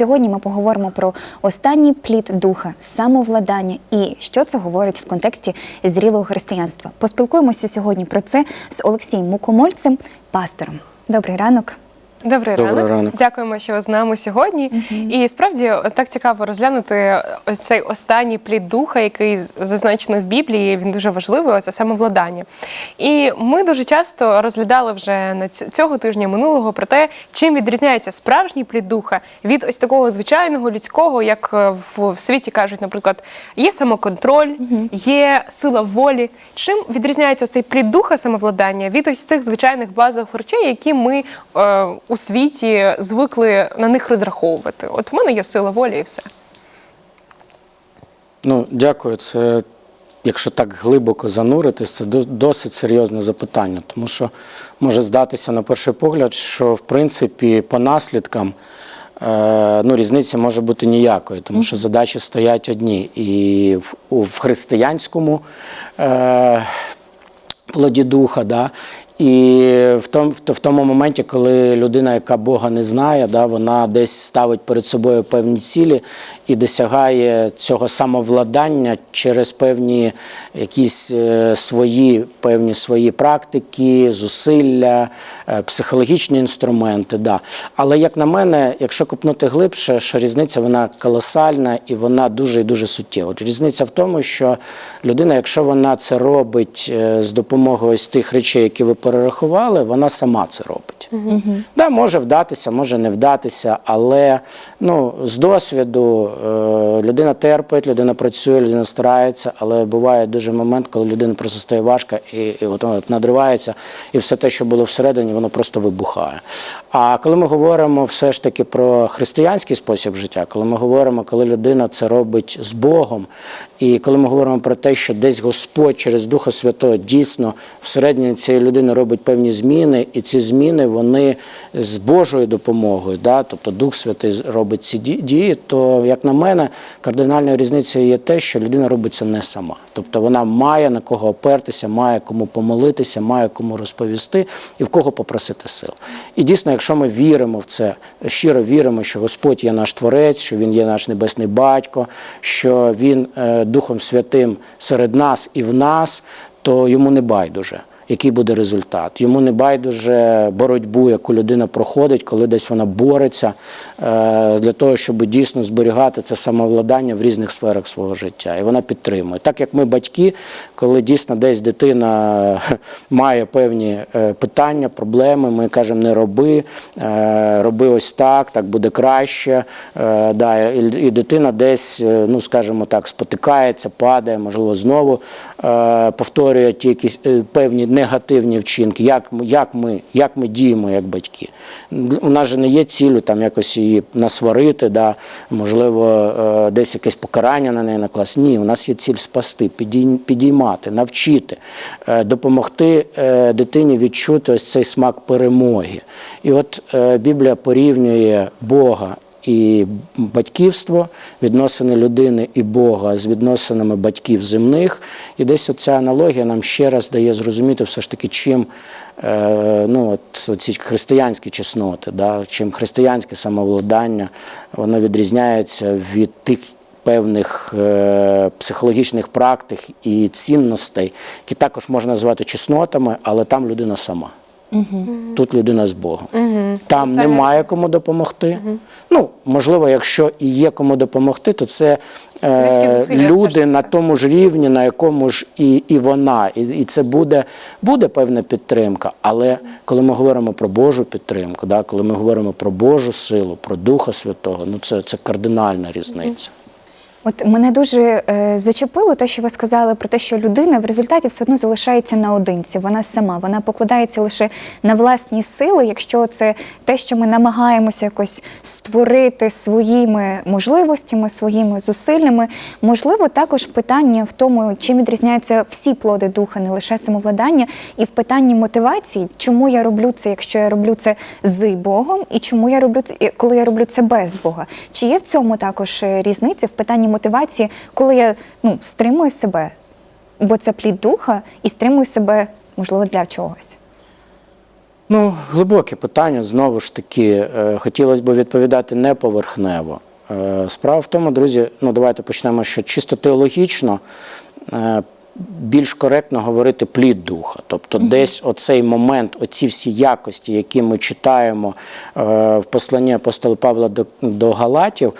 сьогодні ми поговоримо про останній плід духа, самовладання і що це говорить в контексті зрілого християнства. Поспілкуємося сьогодні про це з Олексієм Мукомольцем, пастором. Добрий ранок. Добрий, Добрий ранок. ранок. Дякуємо, що з нами сьогодні. І справді так цікаво розглянути ось цей останній плід духа, який зазначений в Біблії. Він дуже важливий, це самовладання. І ми дуже часто розглядали вже на цього тижня минулого про те, чим відрізняється справжній плід духа від ось такого звичайного людського, як е, в, в світі кажуть, наприклад, є самоконтроль, є сила волі. Чим відрізняється цей плід духа самовладання від ось цих звичайних базових речей, які ми е, у світі звикли на них розраховувати? От в мене є сила волі і все. Ну, дякую. Це, якщо так глибоко зануритись, це досить серйозне запитання, тому що може здатися на перший погляд, що в принципі по наслідкам е, ну, різниці може бути ніякої, тому що задачі стоять одні. І в християнському е, плоді духа, да, і в тому, в тому моменті, коли людина, яка Бога не знає, да, вона десь ставить перед собою певні цілі і досягає цього самовладання через певні якісь е, свої певні свої практики, зусилля, е, психологічні інструменти. Да. Але як на мене, якщо копнути глибше, що різниця вона колосальна і вона дуже і дуже суттєва. Різниця в тому, що людина, якщо вона це робить е, з допомогою ось тих речей, які ви перерахували, вона сама це робить. Да, може вдатися, може не вдатися, але ну, з досвіду людина терпить, людина працює, людина старається, але буває дуже момент, коли людина просто стає важка і, і от, от надривається, і все те, що було всередині, воно просто вибухає. А коли ми говоримо все ж таки про християнський спосіб життя, коли ми говоримо, коли людина це робить з Богом, і коли ми говоримо про те, що десь Господь через Духа Святого дійсно всередині цієї людини робить певні зміни, і ці зміни вони з Божою допомогою, да, тобто Дух Святий робить ці дії, то як на мене, кардинальною різницею є те, що людина робить це не сама. Тобто вона має на кого опертися, має кому помолитися, має кому розповісти і в кого попросити сил. І дійсно, якщо ми віримо в це, щиро віримо, що Господь є наш Творець, що Він є наш небесний батько, що Він е, Духом Святим серед нас і в нас, то йому не байдуже. Який буде результат? Йому не байдуже боротьбу, яку людина проходить, коли десь вона бореться е, для того, щоб дійсно зберігати це самовладання в різних сферах свого життя. І вона підтримує. Так як ми батьки, коли дійсно десь дитина має певні е, питання, проблеми, ми кажемо, не роби, е, роби ось так, так буде краще. Е, і, дитина десь, е, ну скажімо так, спотикається, падає, можливо, знову е, повторює ті якісь е, певні негативні вчинки. Як, як, ми, як ми діємо як батьки? У нас же не є цілю там якось її насварити, да, можливо, е, десь якесь покарання на неї накласти. Ні, у нас є ціль спасти, підіймати, навчити, е, допомогти е, дитині відчути ось цей смак перемоги. І от Біблія порівнює Бога і батьківство, відносини людини і Бога з відносинами батьків земних. І десь оця аналогія нам ще раз дає зрозуміти все ж таки, чим е, ну, от, ці християнські чесноти, да, чим християнське самовладання воно відрізняється від тих. Певних е, психологічних практик і цінностей, які також можна назвати чеснотами, але там людина сама. Тут людина з Богом. Там Це немає кому допомогти. Ну, можливо, якщо і є кому допомогти, то це е, люди на тому ж рівні, на якому ж і, і вона. І, і це буде, буде певна підтримка. Але коли ми говоримо про Божу підтримку, да, коли ми говоримо про Божу силу, про Духа Святого, ну це, це кардинальна різниця. От мене дуже е, зачепило те, що ви сказали про те, що людина в результаті все одно залишається наодинці. Вона сама, вона покладається лише на власні сили, якщо це те, що ми намагаємося якось створити своїми можливостями, своїми зусиллями. Можливо, також питання в тому, чим відрізняються всі плоди духа, не лише самовладання, і в питанні мотивації, чому я роблю це, якщо я роблю це з Богом, і чому я роблю це, коли я роблю це без Бога. Чи є в цьому також е, різниця в питанні мотивації, коли я ну, стримую себе, бо це плід духа, і стримую себе, можливо, для чогось? Ну, глибоке питання. Знову ж таки, е, хотілося б відповідати не поверхнево. Е, Справа в тому, друзі, ну давайте почнемо, що чисто теологічно е, більш коректно говорити плід духа. Тобто, десь оцей момент, оці всі якості, які ми читаємо в посланні апостола Павла до, до Галатів,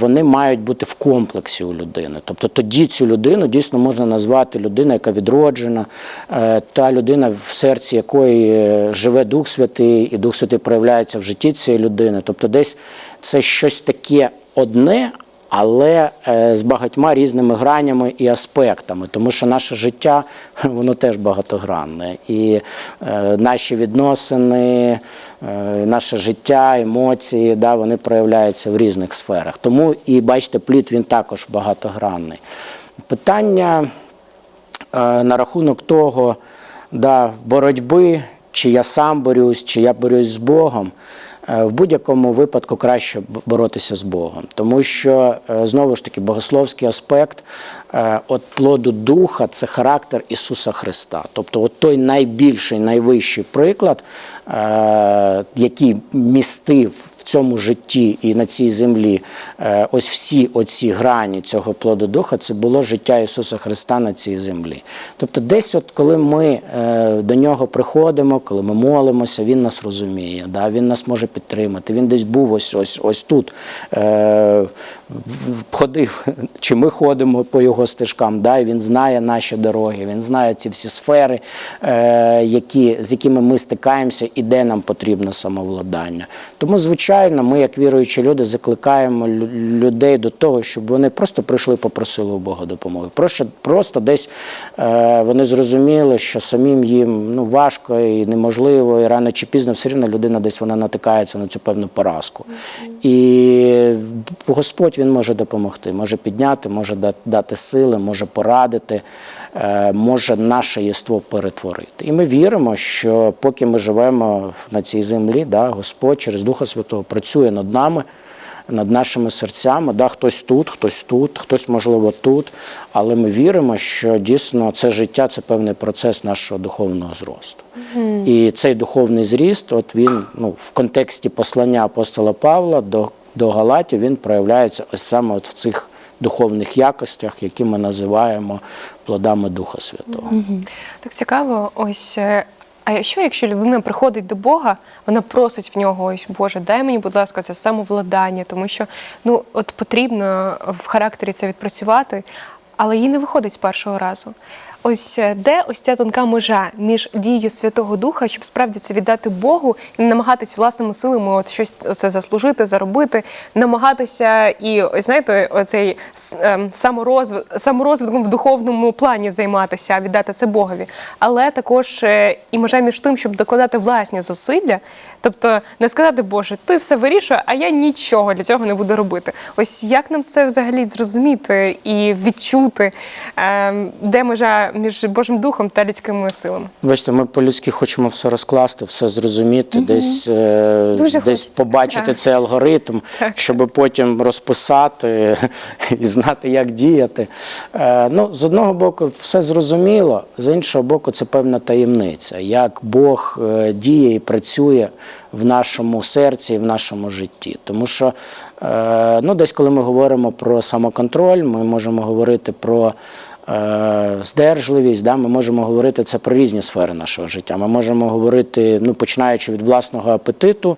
вони мають бути в комплексі у людини. Тобто тоді цю людину дійсно можна назвати людина, яка відроджена, е, та людина, в серці якої е, живе Дух Святий, і Дух Святий проявляється в житті цієї людини. Тобто, десь це щось таке одне. Але е, з багатьма різними гранями і аспектами, тому що наше життя воно теж багатогранне, і е, наші відносини, е, наше життя, емоції, да, вони проявляються в різних сферах. Тому і бачите, плід він також багатогранний. Питання на рахунок того, да, боротьби, чи я сам борюсь, чи я борюсь з Богом. Е, В будь-якому випадку краще боротися з Богом, тому що е, знову ж таки богословський аспект от плоду духа це характер Ісуса Христа. Тобто, от той найбільший, найвищий приклад, е, який містив в цьому житті і на цій землі е, ось всі оці грані цього плоду духа, це було життя Ісуса Христа на цій землі. Тобто, десь, от коли ми е, до нього приходимо, коли ми молимося, він нас розуміє, да? він нас може підтримати. Він десь був ось ось ось тут. Ходив, чи ми ходимо по його стежкам, да? і він знає наші дороги, він знає ці всі сфери, е, які, з якими ми стикаємося і де нам потрібно самовладання. Тому, звичайно, ми, як віруючі люди, закликаємо людей до того, щоб вони просто прийшли, попросили у Бога допомоги. Просто, просто десь е, вони зрозуміли, що самим їм ну, важко і неможливо, і рано чи пізно все рівно людина десь вона натикається на цю певну поразку. І Господь він може допомогти, може підняти, може дати сили, може порадити, е, може наше єство перетворити. І ми віримо, що поки ми живемо на цій землі, да, Господь через Духа Святого працює над нами. Над нашими серцями, да, хтось тут, хтось тут, хтось, можливо, тут. Але ми віримо, що дійсно це життя це певний процес нашого духовного зросту. І цей духовний зріст, от він ну, в контексті послання апостола Павла до, до Галатів, він проявляється ось саме от в цих духовних якостях, які ми називаємо плодами Духа Святого. Так цікаво, ось. е, А що, якщо людина приходить до Бога, вона просить в нього, ось Боже, дай мені, будь ласка, це самовладання, тому що ну от потрібно в характері це відпрацювати, але їй не виходить з першого разу. Ось е, де ось ця тонка межа між дією Святого Духа, щоб справді це віддати Богу і намагатись власними силами от щось це заслужити, заробити, намагатися і ось знаєте, оцей ем, саморозв... саморозвитком в духовному плані займатися, віддати це Богові. Але також е, і межа між тим, щоб докладати власні зусилля, тобто не сказати, Боже, ти все вирішує, а я нічого для цього не буду робити. Ось як нам це взагалі зрозуміти і відчути, ем, де межа між Божим Духом та людськими силами? Бачите, ми по-людськи хочемо все розкласти, все зрозуміти, десь, е, Дуже десь хочеться. побачити Так. цей алгоритм, Так. щоб потім розписати і знати, як діяти. Е, ну, з одного боку, все зрозуміло, з іншого боку, це певна таємниця, як Бог е, діє і працює в нашому серці і в нашому житті. Тому що ну, десь, коли ми говоримо про самоконтроль, ми можемо говорити про здержливість, да, ми можемо говорити це про різні сфери нашого життя. Ми можемо говорити, ну, починаючи від власного апетиту,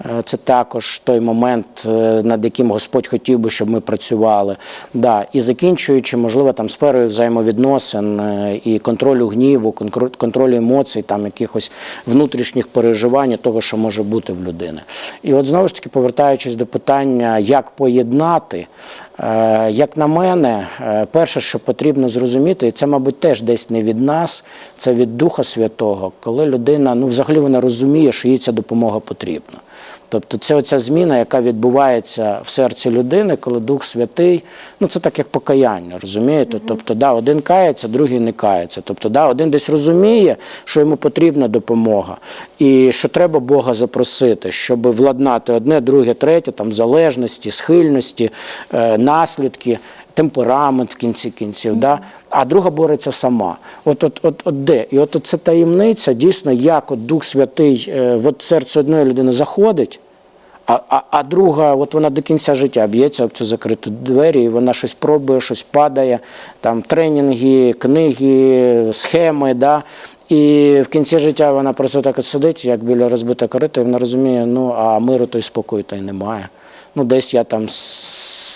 е, це також той момент, е, над яким Господь хотів би, щоб ми працювали. Да, і закінчуючи, можливо, там сферою взаємовідносин е, і контролю гніву, контролю емоцій, там якихось внутрішніх переживань, того, що може бути в людини. І от знову ж таки, повертаючись до питання, як поєднати. Е, Як на мене, е, перше, що потрібно зрозуміти, і це, мабуть, теж десь не від нас, це від Духа Святого, коли людина ну, взагалі вона розуміє, що їй ця допомога потрібна. Тобто це оця зміна, яка відбувається в серці людини, коли Дух Святий, ну це так як покаяння, розумієте? Тобто, да, один кається, другий не кається. Тобто, да, один десь розуміє, що йому потрібна допомога, і що треба Бога запросити, щоб владнати одне, друге, третє, там залежності, схильності, е, наслідки. Темперамент в кінці кінців, да? а друга бореться сама. От, от, от, от де? І от, от це таємниця, дійсно, як от Дух Святий е, в серце одної людини заходить. А, а, а друга, от вона до кінця життя б'ється об цю закриту двері, і вона щось пробує, щось падає, там тренінги, книги, схеми. Да? І в кінці життя вона просто так от сидить, як біля розбита корита, і вона розуміє, ну а миру той спокою то й немає. Ну, десь я там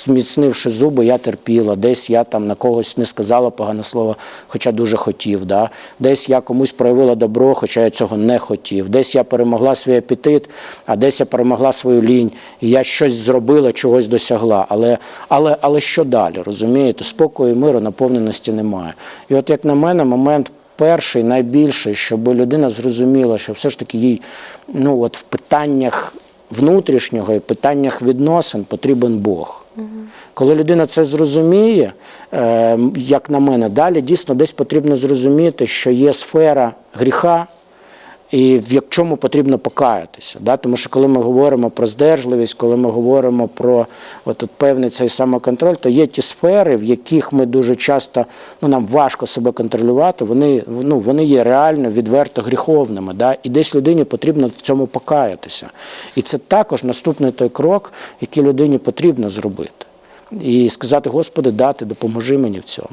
зміцнивши зуби, я терпіла, десь я там на когось не сказала погане слово, хоча дуже хотів. Да? Десь я комусь проявила добро, хоча я цього не хотів. Десь я перемогла свій апетит, а десь я перемогла свою лінь. І я щось зробила, чогось досягла. Але, але, але що далі? Розумієте? Спокою, миру, наповненості немає. І от як на мене, момент. Перший, найбільший, щоб людина зрозуміла, що все ж таки їй ну, от в питаннях внутрішнього і питаннях відносин потрібен Бог. Коли людина це зрозуміє, е, як на мене, далі дійсно десь потрібно зрозуміти, що є сфера гріха, і в чому потрібно покаятися. Да? Тому що коли ми говоримо про здержливість, коли ми говоримо про от, от певний цей самоконтроль, то є ті сфери, в яких ми дуже часто ну, нам важко себе контролювати, вони, ну, вони є реально відверто гріховними. Да? І десь людині потрібно в цьому покаятися. І це також наступний той крок, який людині потрібно зробити. І сказати, Господи, дати, допоможи мені в цьому.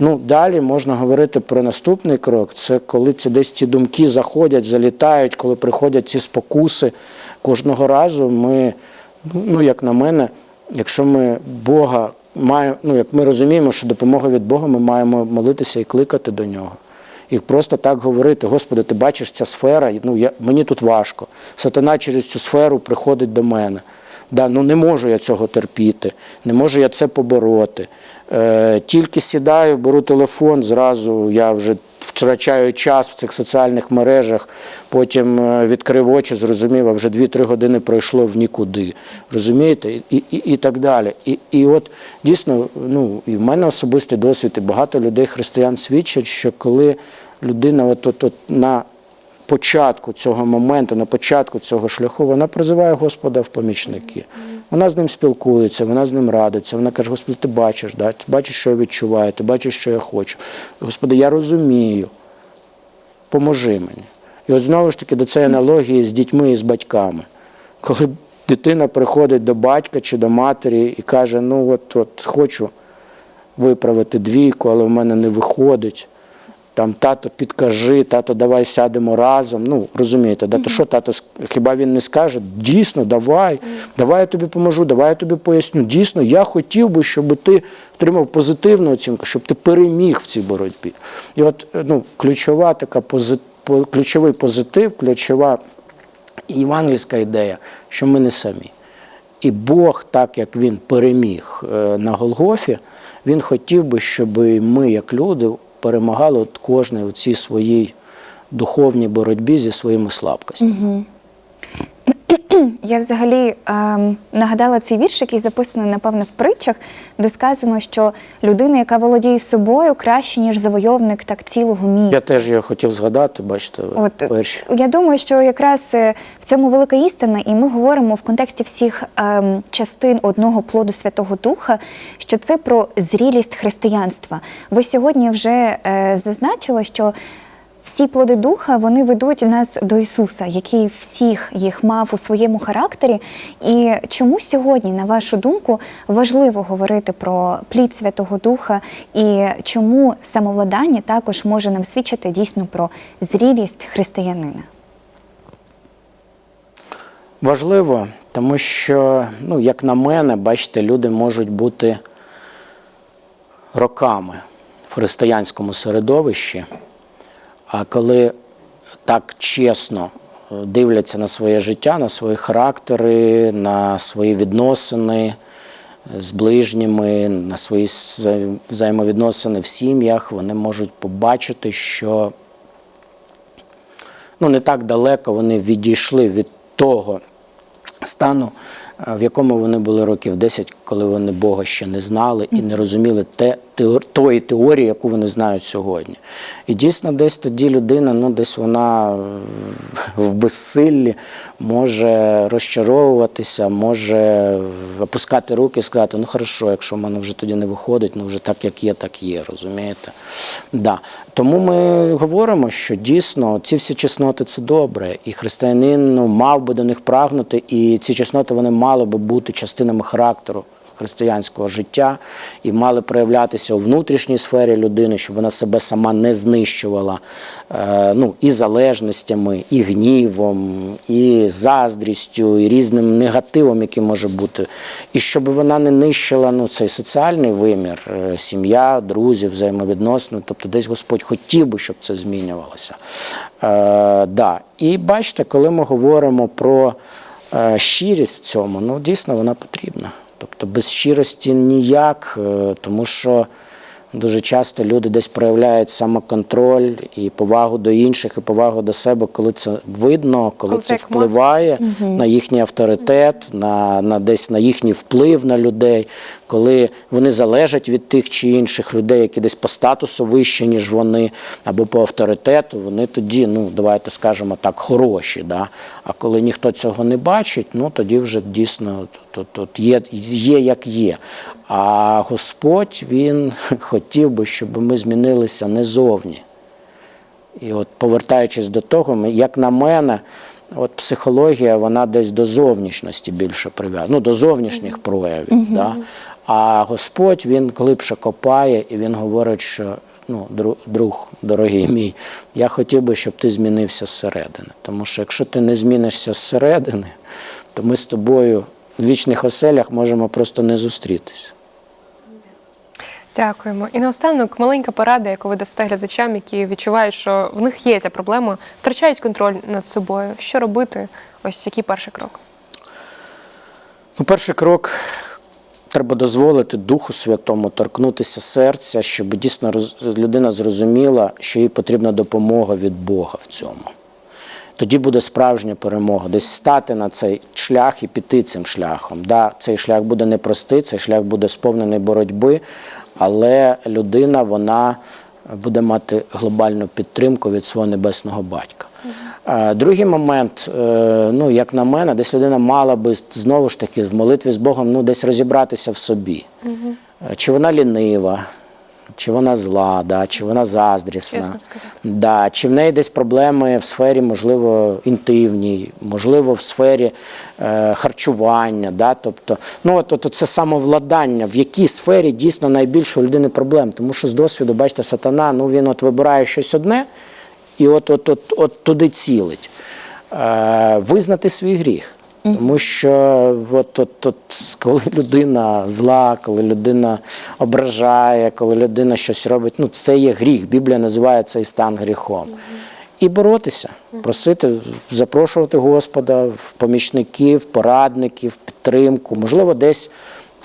Ну, далі можна говорити про наступний крок. Це коли ці десь ці думки заходять, залітають, коли приходять ці спокуси. Кожного разу ми, ну, ну як на мене, якщо ми Бога маємо, ну як ми розуміємо, що допомога від Бога, ми маємо молитися і кликати до нього. І просто так говорити, Господи, ти бачиш ця сфера, ну я, мені тут важко. Сатана через цю сферу приходить до мене. Да, ну не можу я цього терпіти, не можу я це побороти. Е, тільки сідаю, беру телефон, зразу я вже втрачаю час в цих соціальних мережах, потім е, відкрив очі, зрозумів, а вже 2-3 години пройшло в нікуди. Розумієте? І, і, і так далі. І, і от дійсно, ну, і в мене особистий досвід, і багато людей, християн свідчать, що коли людина от, от, от на початку цього моменту, на початку цього шляху, вона призиває Господа в помічники. Вона з ним спілкується, вона з ним радиться. Вона каже: Господи, ти бачиш, да? ти бачиш, що я відчуваю, ти бачиш, що я хочу. Господи, я розумію. Поможи мені. І от знову ж таки до цієї аналогії з дітьми і з батьками. Коли дитина приходить до батька чи до матері і каже: ну от, от хочу виправити двійку, але в мене не виходить. Там тато, підкажи, тато, давай сядемо разом. Ну розумієте, да, то що тато хіба він не скаже? Дійсно, давай, давай я тобі поможу, давай я тобі поясню. Дійсно, я хотів би, щоб ти отримав позитивну оцінку, щоб ти переміг в цій боротьбі. І от е, ну, ключова така пози- по- ключовий позитив, ключова євангельська ідея, що ми не самі. І Бог, так як він переміг е, на Голгофі, він хотів би, щоб ми, як люди, перемагали от кожне у цій своїй духовній боротьбі зі своїми слабкостями. Я взагалі ем, нагадала цей вірш, який записаний, напевно, в притчах, де сказано, що людина, яка володіє собою, краще, ніж завойовник так цілого міста. Я теж його хотів згадати, бачите, ви От перші. я думаю, що якраз е, в цьому велика істина, і ми говоримо в контексті всіх ем, частин одного плоду Святого Духа, що це про зрілість християнства. Ви сьогодні вже е, зазначили, що всі плоди духа вони ведуть нас до Ісуса, який всіх їх мав у своєму характері. І чому сьогодні, на вашу думку, важливо говорити про плід Святого Духа, і чому самовладання також може нам свідчити дійсно про зрілість християнина? Важливо, тому що, ну, як на мене, бачите, люди можуть бути роками в християнському середовищі, а коли так чесно е, дивляться на своє життя, на свої характери, на свої відносини з ближніми, на свої взаємовідносини в сім'ях, вони можуть побачити, що ну, не так далеко вони відійшли від того стану, е, в якому вони були років 10 коли вони Бога ще не знали і не розуміли те, тої теорії, яку вони знають сьогодні. І дійсно, десь тоді людина, ну десь вона в- в безсиллі може розчаровуватися, може опускати руки і сказати, ну хорошо, якщо в мене вже тоді не виходить, ну вже так як є, так є, розумієте? Да. Тому ми говоримо, що дійсно ці всі чесноти це добре, і християнин ну, мав би до них прагнути, і ці чесноти вони мали би бути частинами характеру християнського життя і мали проявлятися у внутрішній сфері людини, щоб вона себе сама не знищувала е, ну, і залежностями, і гнівом, і заздрістю, і різним негативом, який може бути. І щоб вона не нищила ну, цей соціальний вимір, е, сім'я, друзі, взаємовідносини. Тобто десь Господь хотів би, щоб це змінювалося. Е, да. І бачите, коли ми говоримо про е, щирість в цьому, ну дійсно вона потрібна. Тобто без щирості ніяк, е, тому що дуже часто люди десь проявляють самоконтроль і повагу до інших, і повагу до себе, коли це видно, коли, Коли це впливає мозг. на їхній авторитет, на, на десь на їхній вплив на людей, коли вони залежать від тих чи інших людей, які десь по статусу вищі, ніж вони, або по авторитету, вони тоді, ну давайте скажемо так, хороші. Да? А коли ніхто цього не бачить, ну тоді вже дійсно тут, тут є, є як є. А Господь він хотів би, щоб ми змінилися не зовні. І от повертаючись до того, ми- як на мене, от психологія вона десь до зовнішності більше прив'язана, ну до зовнішніх проявів. Да? А Господь він глибше копає і він говорить, що ну, друг, дорогий мій, я хотів би, щоб ти змінився зсередини. Тому що якщо ти не змінишся зсередини, то ми з тобою в вічних оселях можемо просто не зустрітися. Дякуємо. І наостанок маленька порада, яку ви дасте глядачам, які відчувають, що в них є ця проблема, втрачають контроль над собою. Що робити? Ось який перший крок? Ну, перший крок треба дозволити Духу Святому торкнутися серця, щоб дійсно людина зрозуміла, що їй потрібна допомога від Бога в цьому. Тоді буде справжня перемога, десь стати на цей шлях і піти цим шляхом. Да, цей шлях буде непростий, цей шлях буде сповнений боротьби, але людина вона буде мати глобальну підтримку від свого небесного батька. Другий момент, е, ну як на мене, десь людина мала би знову ж таки в молитві з Богом ну, десь розібратися в собі. Е, Чи вона лінива, чи вона зла, да, чи вона заздрісна. Да, чи в неї десь проблеми в сфері, можливо, інтимній, можливо, в сфері е, харчування. Да? Тобто, ну, от, от, це самовладання, в якій сфері дійсно найбільше у людини проблем. Тому що з досвіду, бачите, сатана, ну він от вибирає щось одне і от, от, от, от туди цілить. Е, визнати свій гріх. Тому що от, от, от, коли людина зла, коли людина ображає, коли людина щось робить, ну це є гріх. Біблія називає цей стан гріхом. І боротися, просити, запрошувати Господа в помічників, порадників, підтримку, можливо, десь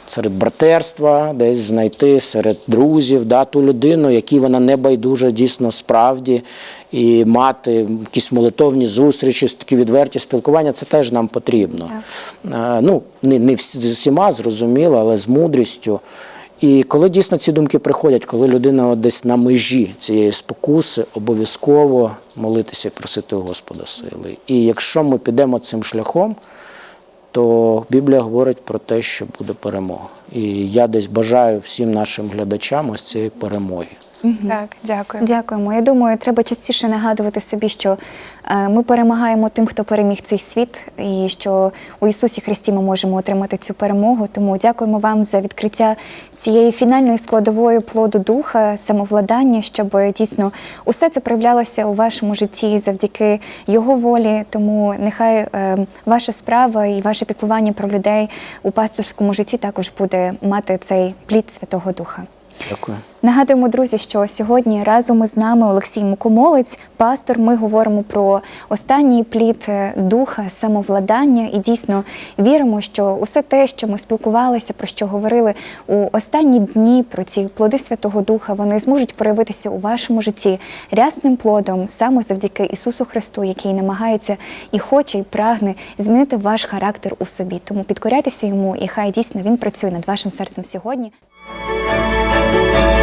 серед братерства, десь знайти серед друзів, да, ту людину, якій вона не байдужа дійсно справді, і мати якісь молитовні зустрічі, такі відверті спілкування, це теж нам потрібно. Е, Ну, не, не всі- з усіма зрозуміло, але з мудрістю. І коли дійсно ці думки приходять, коли людина от десь на межі цієї спокуси, обов'язково молитися і просити у Господа сили. І якщо ми підемо цим шляхом, то Біблія говорить про те, що буде перемога. І я десь бажаю всім нашим глядачам ось цієї перемоги. Так, дякую. Дякуємо. Я думаю, треба частіше нагадувати собі, що е, ми перемагаємо тим, хто переміг цей світ, і що у Ісусі Христі ми можемо отримати цю перемогу. Тому дякуємо вам за відкриття цієї фінальної складової плоду духа, самовладання, щоб дійсно усе це проявлялося у вашому житті завдяки Його волі. Тому нехай е, ваша справа і ваше піклування про людей у пасторському житті також буде мати цей плід Святого Духа. Дякую. Нагадуємо, друзі, що сьогодні разом із нами Олексій Мукомолець, пастор. Ми говоримо про останній плід е, духа, самовладання, і дійсно віримо, що усе те, що ми спілкувалися, про що говорили у останні дні, про ці плоди Святого Духа, вони зможуть проявитися у вашому житті рясним плодом саме завдяки Ісусу Христу, який намагається і хоче, і прагне змінити ваш характер у собі. Тому підкоряйтеся йому, і хай дійсно він працює над вашим серцем сьогодні. Música